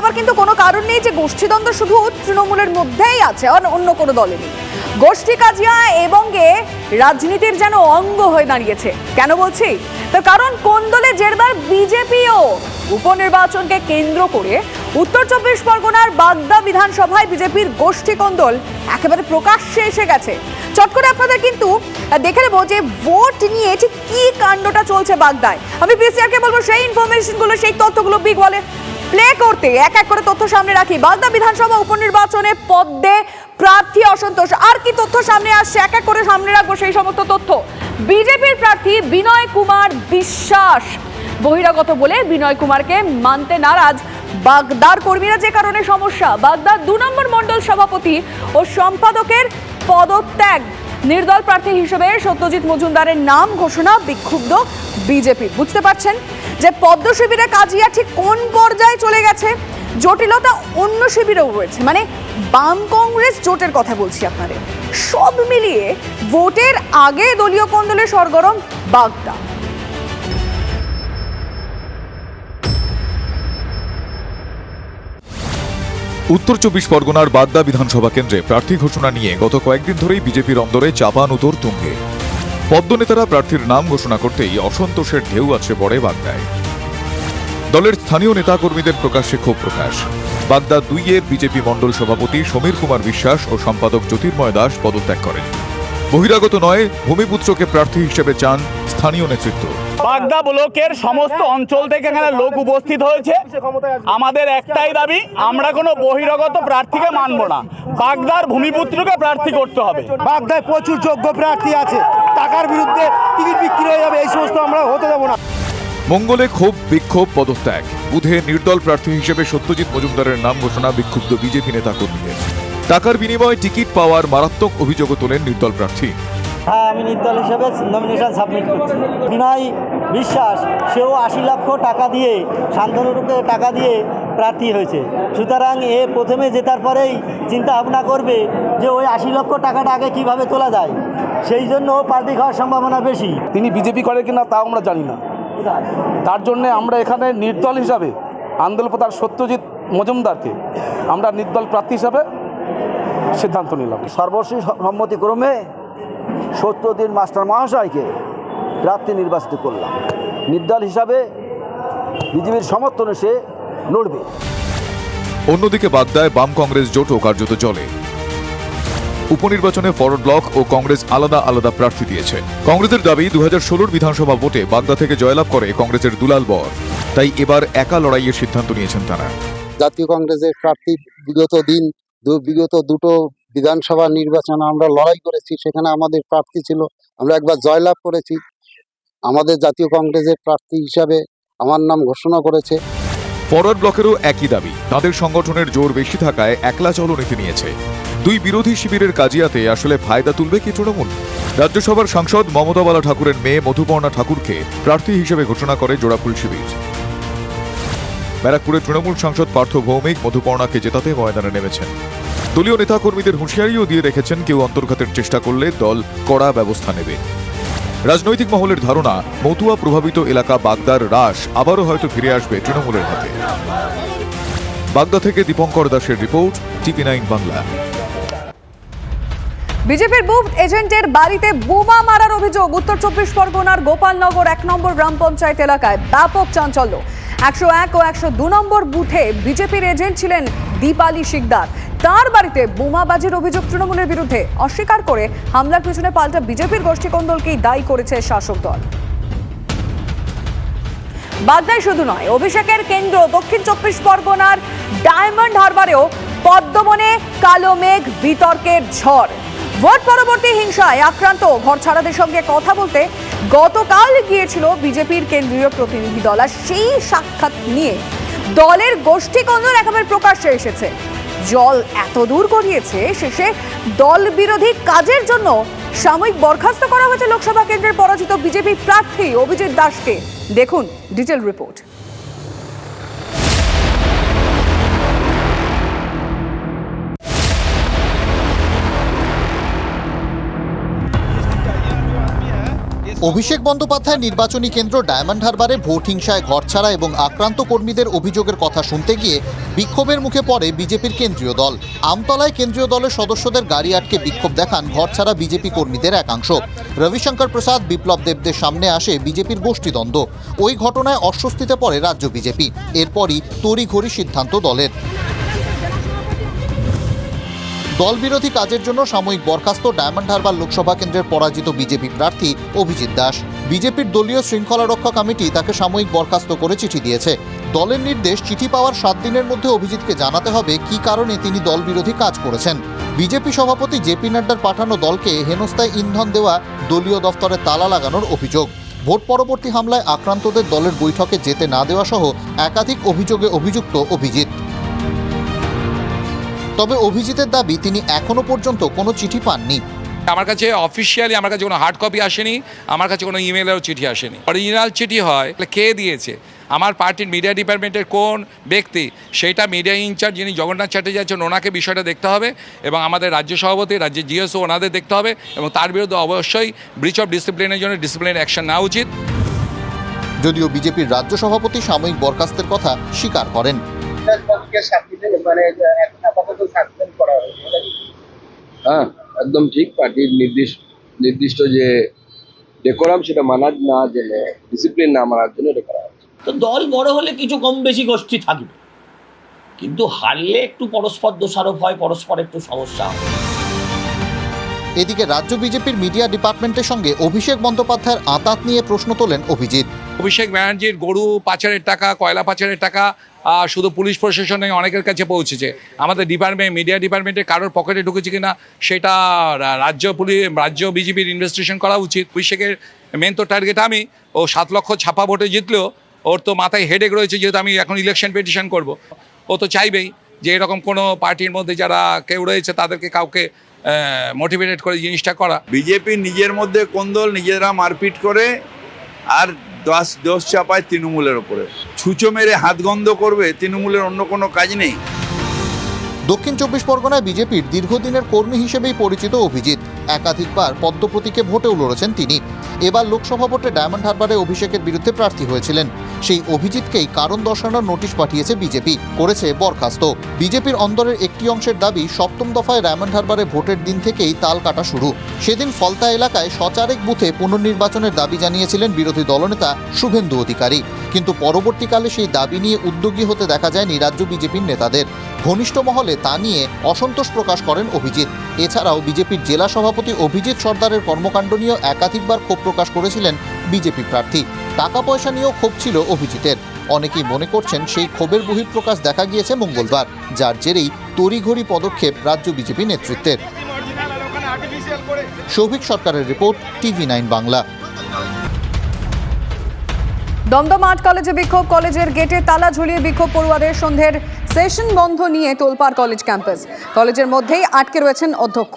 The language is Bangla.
ভাবার কিন্তু কোনো কারণ নেই যে গোষ্ঠীদ্বন্দ্ব শুধু তৃণমূলের মধ্যেই আছে অন্য কোনো দলে নেই। গোষ্ঠী কাজিয়া এবং এ রাজনীতির যেন অঙ্গ হয়ে দাঁড়িয়েছে। কেন বলছি? তার কারণ কোন দলে জেরবার বিজেপিও উপনির্বাচনকে কেন্দ্র করে উত্তর চব্বিশ পরগনার বাগদা বিধানসভায় বিজেপির গোষ্ঠী কোন্দল একেবারে প্রকাশ্যে এসে গেছে। চট করে আপনাদের কিন্তু দেখে নেব যে ভোট নিয়ে ঠিক কি কাণ্ডটা চলছে বাগদায়। আমি পিসিআরকে বলব, সেই ইনফরমেশনগুলো সেই তথ্যগুলো বিগ বলে প্লে করতে। এক এক করে তথ্য সামনে রাখি। বাগদা বিধানসভা উপনির্বাচনে পদ্মে প্রার্থী অসন্তোষ। আর কি তথ্য সামনে আসছে? এক এক করে সামনে রাখব সেই সমস্ত তথ্য। বিজেপির প্রার্থী বিনয় কুমার বিশ্বাস। বহিরাগত বলে বিনয় কুমারকে মানতে নারাজ বাগদার কর্মীরা। যে কারণে সমস্যা। বাগদার দু নম্বর মণ্ডল সভাপতি ও সম্পাদকের পদত্যাগ। নির্দল প্রার্থী হিসেবে সত্যজিৎ মজুমদারের নাম ঘোষণা বিক্ষুব্ধ বিজেপি। বুঝতে পারছেন? যে পদ্ম শিবিরে কাজিয়া ঠিক কোন পর্যায়ে চলে গেছে? জটিলতা অন্য শিবিরেও রয়েছে। মানে বাম কংগ্রেস জোটের কথা বলছি আপনাদের। সব মিলিয়ে ভোটের আগে দলীয় কোন্দলে সরগরম বাগদা। উত্তর চব্বিশ পরগনার বাগদা বিধানসভা কেন্দ্রে প্রার্থী ঘোষণা নিয়ে গত কয়েকদিন ধরেই বিজেপির অন্দরে চাপান উতর তুঙ্গে। পদ্মনেতারা প্রার্থীর নাম ঘোষণা করতেই অসন্তোষের ঢেউ আছে পড়ে বাগদায়। দলের স্থানীয় নেতাকর্মীদের প্রকাশ্যে ক্ষোভ প্রকাশ। বাগদা দুইয়ের বিজেপি মণ্ডল সভাপতি সমীর কুমার বিশ্বাস ও সম্পাদক জ্যোতির্ময় দাস পদত্যাগ করেন। বহিরাগত নয় ভূমিপুত্রকে প্রার্থী হিসেবে চান স্থানীয় নেতৃত্ব। বাগদা ব্লকের সমস্ত অঞ্চল থেকে এখানে লোক উপস্থিত হয়েছে। আমাদের একটাই দাবি আমরা কোনো বহিরাগত প্রার্থীকে মানব না। বাগদার ভূমিপুত্রকে প্রার্থী করতে হবে। বাগদায় প্রচুর যোগ্য প্রার্থী আছে। টাকার বিরুদ্ধে টিকিট বিক্রি হয়ে যাবে এই সমস্ত আমরা হতে দেবো না। মঙ্গলে ক্ষোভ বিক্ষোভ পদত্যাগ। বুধে নির্দল প্রার্থী হিসেবে সত্যজিৎ মজুমদারের নাম ঘোষণা বিক্ষুব্ধ বিজেপি নেতা কর্মীদের টাকার বিনিময়ে টিকিট পাওয়ার মারাত্মক অভিযোগও তোলেন নির্দল প্রার্থী। হ্যাঁ আমি নির্দল হিসেবে নমিনেশন সাবমিট করছি। বিনয় বিশ্বাস সেও আশি লক্ষ টাকা দিয়ে শান্তনুরূপে টাকা দিয়ে প্রার্থী হয়েছে। সুতরাং এ প্রথমে জেতার পরেই চিন্তা ভাবনা করবে যে ওই আশি লক্ষ টাকাটা আগে কীভাবে তোলা যায়? সেই জন্য প্রার্থী খাওয়ার সম্ভাবনা বেশি। তিনি বিজেপি করে কিনা তাও আমরা জানি না। তার জন্য আমরা এখানে নির্দল হিসাবে আন্দোলনপ্রধান সত্যজিৎ মজুমদারকে আমরা নির্দল প্রার্থী হিসাবে সিদ্ধান্ত নিলাম। সর্বশেষ সম্মতিক্রমে সত্যদিন মাস্টার মহাশয়কে প্রার্থী নির্বাচিত করলাম। নির্দল হিসাবে বিজেপির সমর্থনে সে লড়বে। অন্যদিকে বাগদায় বাম কংগ্রেস জোটও কার্যত চলে। উপনির্বাচনে ফরওয়ার্ড ব্লক ও কংগ্রেস আলাদা আলাদা প্রার্থী দিয়েছে। কংগ্রেসের দাবি দু হাজার বিধানসভা ভোটে বাগদা থেকে জয়লাভ করে কংগ্রেসের দুলাল বর। তাই এবার একা লড়াইয়ের সিদ্ধান্ত নিয়েছেন তারা। জাতীয় কংগ্রেসের প্রার্থী বিগত দিন বিগত দুটো বিধানসভা নির্বাচন আমরা লড়াই করেছি, সেখানে আমাদের প্রার্থী ছিল। আমরা একবার জয়লাভ করেছি। আমাদের জাতীয় কংগ্রেসের প্রার্থী হিসাবে আমার নাম ঘোষণা করেছে। ফরওয়ার্ড ব্লকেরও একই দাবি। তাদের সংগঠনের জোর বেশি থাকায় একলা চলো নীতি নিয়েছে। দুই বিরোধী শিবিরের কাজিয়াতে আসলে ফায়দা তুলবে কি তৃণমূল? রাজ্যসভার সাংসদ মমতা বালা ঠাকুরের মেয়ে মধুপর্ণা ঠাকুরকে প্রার্থী হিসেবে ঘোষণা করে জোড়াফুল শিবির। ব্যারাকপুরের তৃণমূল সাংসদ পার্থ ভৌমিক মধুপর্ণাকে জেতাতে ময়দানে নেমেছেন। দলীয় নেতাকর্মীদের হুঁশিয়ারিও দিয়ে রেখেছেন কেউ অন্তর্ঘাতের চেষ্টা করলে দল কড়া ব্যবস্থা নেবে। রাজনৈতিক মহলের ধারণা, মতুয়া প্রভাবিত এলাকা বাগদার রাস আবারও হয়তো ফিরে আসবে তৃণমূলের হাতে। বাগদা থেকে দীপঙ্কর দাসের রিপোর্ট, টিভি নাইন বাংলা। বিজেপির বুথ এজেন্টের বাড়িতে বোমা মারার অভিযোগ, উত্তর চব্বিশ পরগনার গোপালনগর এক নম্বর গ্রাম পঞ্চায়েত এলাকায় ব্যাপক চাঞ্চল্য। একশো এক ও একশো দু নম্বর বুথে বিজেপির এজেন্ট ছিলেন দীপালি শিকদার। তার বাড়িতে বোমাবাজির অভিযোগ তৃণমূলের বিরুদ্ধে অস্বীকার করে হামলার পিছনে পাল্টা বিজেপির গোষ্ঠীকন্দলকেই দায়ী করেছে শাসক দল। বাগদায় শুধু নয়, অভিষেকের কেন্দ্র দক্ষিণ চব্বিশ পরগনার ডায়মন্ড হারবারেও পদ্মবনে কালো মেঘ, বিতর্কের ঝড়। ভোট পরবর্তী হিংসায় আক্রান্ত ঘর ছাড়াদের সঙ্গে কথা বলতে গতকাল গিয়েছিল বিজেপির কেন্দ্রীয় প্রতিনিধি দল, আর সেই সাক্ষাৎ নিয়ে দলের গোষ্ঠী কন্দল একেবারে প্রকাশ্যে এসেছে। জল এত দূর করিয়েছে শেষে দল বিরোধী কাজের জন্য সাময়িক বরখাস্ত করা হয়েছে লোকসভা কেন্দ্রের পরাজিত বিজেপি প্রার্থী অভিজিৎ দাসকে। দেখুন ডিটেল রিপোর্ট। অভিষেক বন্দ্যোপাধ্যায় নির্বাচনী কেন্দ্র ডায়মন্ড হারবারে ভোট হিংসায় ঘরছাড়া এবং আক্রান্ত কর্মীদের অভিযোগের কথা শুনতে গিয়ে বিক্ষোভের মুখে পড়ে বিজেপির কেন্দ্রীয় দল। আমতলায় কেন্দ্রীয় দলের সদস্যদের গাড়ি আটকে বিক্ষোভ দেখান ঘরছাড়া বিজেপি কর্মীদের একাংশ। রবিশঙ্কর প্রসাদ, বিপ্লব দেবদের সামনে আসে বিজেপির গোষ্ঠীদ্বন্দ্ব। ওই ঘটনায় অস্বস্তিতে পড়ে রাজ্য বিজেপি। এরপরই তড়িঘড়ি সিদ্ধান্ত দলের। দলবিরোধী কাজের জন্য সাময়িক বরখাস্ত ডায়মন্ড হারবার লোকসভা কেন্দ্রের পরাজিত বিজেপি প্রার্থী অভিজিৎ দাস। বিজেপির দলীয় শৃঙ্খলা রক্ষা কমিটি তাকে সাময়িক বরখাস্ত করে চিঠি দিয়েছে। দলের নির্দেশ, চিঠি পাওয়ার সাত দিনের মধ্যে অভিজিৎকে জানাতে হবে কী কারণে তিনি দলবিরোধী কাজ করেছেন। বিজেপি সভাপতি জেপি নাড্ডার পাঠানো দলকে হেনস্থায় ইন্ধন দেওয়া দলীয় দফতরে তালা লাগানোর অভিযোগ। ভোট পরবর্তী হামলায় আক্রান্তদের দলের বৈঠকে যেতে না দেওয়া সহ একাধিক অভিযোগে অভিযুক্ত অভিজিৎ। তবে অভিজিতের দাবি তিনি এখনও পর্যন্ত কোনো চিঠি পাননি। আমার কাছে অফিসিয়ালি আমার কাছে কোনো হার্ড কপি আসেনি আমার কাছে কোনো ইমেলেরও চিঠি আসেনি। অরিজিনাল চিঠি হয় তাহলে কে দিয়েছে? আমার পার্টির মিডিয়া ডিপার্টমেন্টের কোন ব্যক্তি? সেইটা মিডিয়া ইনচার্জ যিনি জগন্নাথ চ্যাটার্জি আছেন ওনাকে বিষয়টা দেখতে হবে এবং আমাদের রাজ্য সভাপতি রাজ্যের জিএসও ওনাদের দেখতে হবে এবং তার বিরুদ্ধে অবশ্যই ব্রিচ অফ ডিসিপ্লিনের জন্য ডিসিপ্লিন অ্যাকশন নেওয়া উচিত। যদিও বিজেপির রাজ্য সভাপতি সাময়িক বরখাস্তের কথা স্বীকার করেন। হ্যাঁ একদম ঠিক পার্টির নির্দিষ্ট নির্দিষ্ট যে ডেকোরাম সেটা মানার না জেনে ডিসিপ্লিন না মানার জন্য এটা করা হচ্ছে। তো দল বড় হলে কিছু কম বেশি গোষ্ঠী থাকবে। কিন্তু হারলে একটু পরস্পর দোষারোপ হয় পরস্পর একটু সমস্যা হয়। এদিকে রাজ্য বিজেপির মিডিয়া ডিপার্টমেন্টের সঙ্গে অভিষেক বন্দ্যোপাধ্যায়ের আঁতাত নিয়ে প্রশ্ন তোলেন অভিজিৎ। অভিষেক ব্যানার্জির গরু পাচারের টাকা, কয়লা পাচারের টাকা শুধু পুলিশ প্রশাসনে অনেকের কাছে পৌঁছেছে। আমাদের ডিপার্টমেন্ট, মিডিয়া ডিপার্টমেন্টে কারোর পকেটে ঢুকেছে কিনা, সেটা রাজ্য পুলিশ রাজ্য বিজেপির ইনভেস্টিগেশন করা উচিত। অভিষেকের মেন তো টার্গেট আমি, ও সাত লক্ষ ছাপা ভোটে জিতলেও ওর তো মাথায় হেডেক রয়েছে যেহেতু আমি এখন ইলেকশন পিটিশন করব। ও তো চাইবেই যে এরকম কোনো পার্টির মধ্যে যারা কেউ রয়েছে তাদেরকে কাউকে মোটিভেটেড করে জিনিসটা করা। বিজেপি নিজের মধ্যে কোন্দল নিজেরা মারপিট করে আর দশ দোষ চাপায় তৃণমূলের ওপরে? ছুঁচো মেরে হাত গন্ধ করবে তৃণমূলের অন্য কোনো কাজ নেই? দক্ষিণ চব্বিশ পরগনায় বিজেপির দীর্ঘদিনের কর্মী হিসেবেই পরিচিত অভিজিৎ। একাধিকবার পদ্ম প্রতীকে ভোটেও লড়েছেন তিনি। এবার লোকসভা ভোটে ডায়মন্ড হারবারে অভিষেকের বিরুদ্ধে প্রার্থী হয়েছিলেন। সেই অভিজিৎকেই কারণ দর্শানোর নোটিশ পাঠিয়েছে বিজেপি। করেছে বরখাস্ত। বিজেপির অন্দরের একটি অংশের দাবি, সপ্তম দফায় ডায়মন্ড হারবারে ভোটের দিন থেকেই তাল কাটা শুরু। সেদিন ফলতা এলাকায় সচারেক বুথে পুনর্নির্বাচনের দাবি জানিয়েছিলেন বিরোধী দলনেতা শুভেন্দু অধিকারী। কিন্তু পরবর্তীকালে সেই দাবি নিয়ে উদ্যোগী হতে দেখা যায়নি রাজ্য বিজেপির নেতাদের। ঘনিষ্ঠ মহলে তা নিয়ে অসন্তোষ প্রকাশ করেন অভিজিৎ। এছাড়াও বিজেপির জেলা সভাপতি অভিজিৎ সর্দারের কর্মকাণ্ড নিয়েও একাধিকবার ক্ষোভ প্রকাশ করেছিলেন বিজেপি প্রার্থী। টাকা পয়সা নিয়েও ক্ষোভ ছিল অভিজিতের। অনেকেই মনে করছেন সেই ক্ষোভের বহিঃপ্রকাশ দেখা গিয়েছে মঙ্গলবার, যার জেরেই তড়িঘড়ি পদক্ষেপ রাজ্য বিজেপি নেতৃত্বের। সৌভিক সরকারের report, TV nine Bangla. Dum Dum art কলেজে বিক্ষোভ, কলেজের গেটে তালা ঝুলিয়ে বিক্ষোভ পড়ুয়াদের সন্ধ্যের সেশন বন্ধ নিয়ে তোলপাড় কলেজ ক্যাম্পাস। কলেজের মধ্যেই আটকে রয়েছেন অধ্যক্ষ।